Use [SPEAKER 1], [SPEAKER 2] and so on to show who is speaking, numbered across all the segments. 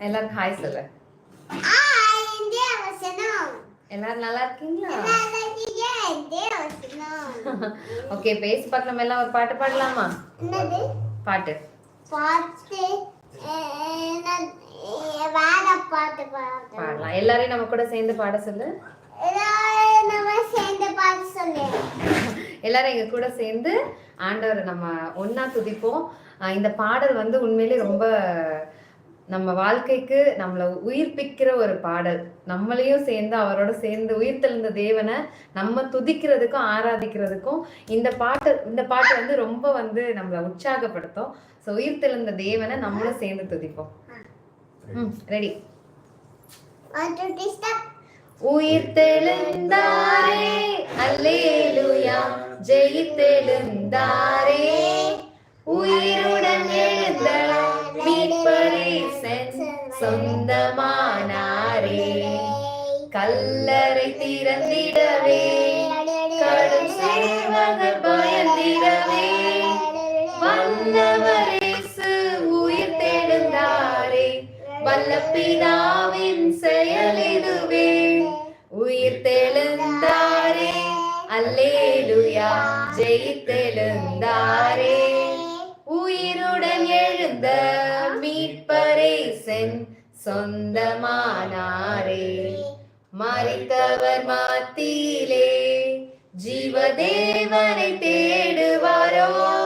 [SPEAKER 1] எல்லாரும் ஹாய் சொல்லு. எல்லாரும் நல்லா இருக்கீங்களா. ஓகே பேசி பார்க்க நம்ம எல்லாம் ஒரு பாட்டு பாடலாமா
[SPEAKER 2] என்னது?
[SPEAKER 1] பாட்டு
[SPEAKER 2] பாட்டு பாட்டு பாடு.
[SPEAKER 1] பாடலாம் எல்லாரையும் நம்ம கூட சேர்ந்து பாட சொல்லு
[SPEAKER 2] ஏதாவது நம்ம சேர்ந்து பாட்டு சொல்லு.
[SPEAKER 1] எல்லாரும் எங்க கூட சேர்ந்து ஆண்டவரை நம்ம ஒண்ணா துதிப்போம் இந்த பாடல் வந்து உண்மையிலே ரொம்ப நம்ம வாழ்க்கைக்கு நம்மளை உயிர்ப்பிக்கிற ஒரு பாடல். நம்மளையும் சேர்ந்து அவரோட சேர்ந்து உயிர்த்தெழுந்த தேவனை நம்ம துதிக்கிறதுக்கும் ஆராதிக்கிறதுக்கும் இந்த பாட்டு இந்த பாட்டு வந்து ரொம்ப வந்து நம்மளை உற்சாகப்படுத்தும். ஸோ உயிர்த்தெழுந்த தேவனை நம்மளும் சேர்ந்து துதிப்போம். ம் ரெடி
[SPEAKER 2] உயிர் two, அல்லேலுயா.
[SPEAKER 1] உயிர்த்தெழுந்தாரே ஜெயித்தெழுந்தாரே. உயிருடன் எழுந்த சொந்தமானாரே. கல்லறை திறந்திடவே. கடும் சேவகர் பயந்திடவே வல்லவரேசு உயிர்த்தெழுந்தாரே வல்ல பிதாவின் செயல் இதுவே. உயிர்த்தெழுந்தாரே அல்லேலுயா. ஜெயித்தெழுந்தாரே. உயிருடன் எழுந்த மீட்பரே சென் சொந்தமானாரே. மறைத்தவர் மாத்தியிலே ஜீவதேவனை தேடுவாரோ?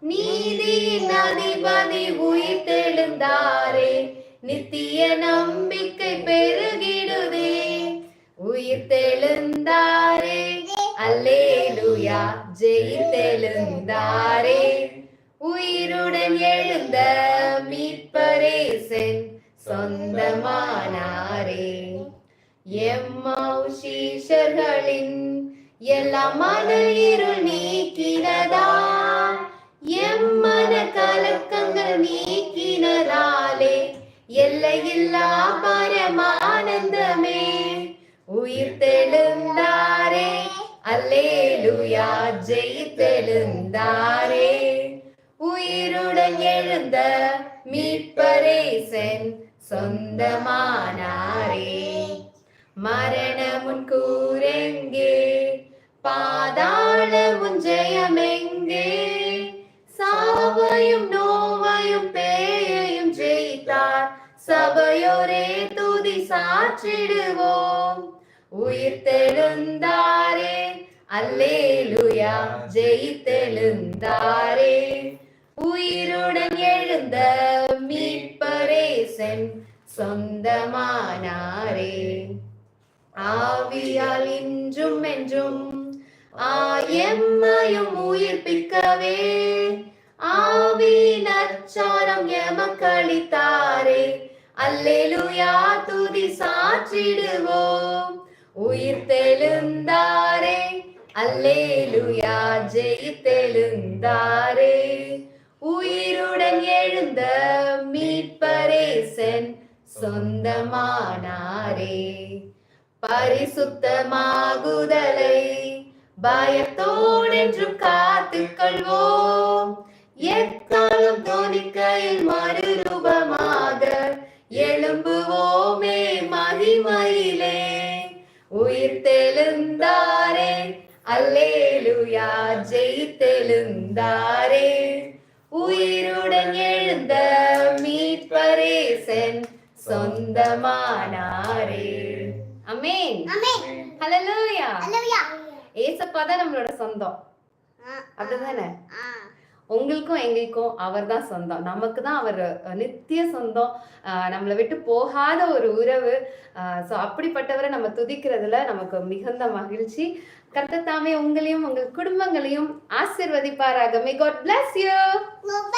[SPEAKER 1] நீதியின் அதிபதி உயிர்த்தெழுந்தாரே. நித்திய நம்பிக்கை பெருகிடுதே. உயிர்த்தெழுந்தாரே. அல்லேலுயா. ஜெயித்தெழுந்தாரே. உயிருடன் எழுந்த மீட்பரேசன் சொந்தமானாரே. எம்மாவு சீஷர்களின் எல்லா மணல் இருள் நீக்கினதா? எம்மன கலக்கங்கள் நீக்கினதாலே? எல்லையில்லா பரமானந்தமே. உயிர் தெழுந்தாரே. அல்லேலுயா. ஜெயித்தெழுந்தாரே உயிருடன் எழுந்த மீட்பரேசன் சொந்தமானாரே. மரணமுன் கூரெங்கே பாதாளமுன் ஜெயமெங்கே சாவையும் நோவையும் பேயையும் ஜெயித்தார் சபையோரே துதி சாற்றிடுவோம். உயிர்த்தெழுந்தாரே அல்லேலுயா ஜெயித்தெழுந்தாரே. உயிருடன் எழுந்த மீட்பரேசன் சொந்தமானாரே. ஆவியால் இன்றும் என்றும் ஆயம்மையும் உயிர்ப்பிக்கவே ஆவியின் அச்சாரம் எமக்களித்தாரே. அல்லேலுயா துதி சாற்றிடுவோம் உயிர் தெழுந்தாரே. அல்லேலுயா ஜெயித்தெழுந்தாரே எழுந்த மீட்பரேசன் சொந்தமானாரே. பரிசுத்தமாகுதலை பயத்தோடென்றும் காத்துக்கொள்வோம். எக்காலம் தோணிக்கையில் மறுரூபமாக எழும்புவோமே மகிமையிலே. உயிர்த்தெழுந்தாரே அல்லேலுயா ஜெயித்தெழுந்தாரே உயிருடன் எழு சொந்தமானாரே அமேன்.
[SPEAKER 2] ஆமென்.
[SPEAKER 1] ஹalleluya.
[SPEAKER 2] அல்லேலூயா.
[SPEAKER 1] ஏசப்பா தான் நம்மளோட சொந்தம். உங்களுக்கும் எங்களுக்கும் அவர் தான் சொந்தம். நமக்கு தான் அவர் நித்திய சொந்தம். நம்மளை விட்டு போகாத ஒரு உறவு. ஸோ அப்படிப்பட்டவரை நம்ம துதிக்கிறதுல நமக்கு மிகுந்த மகிழ்ச்சி. கர்த்தர் தாமே உங்களையும் உங்கள் குடும்பங்களையும் ஆசிர்வதிப்பாராக. May God bless you.
[SPEAKER 2] Lord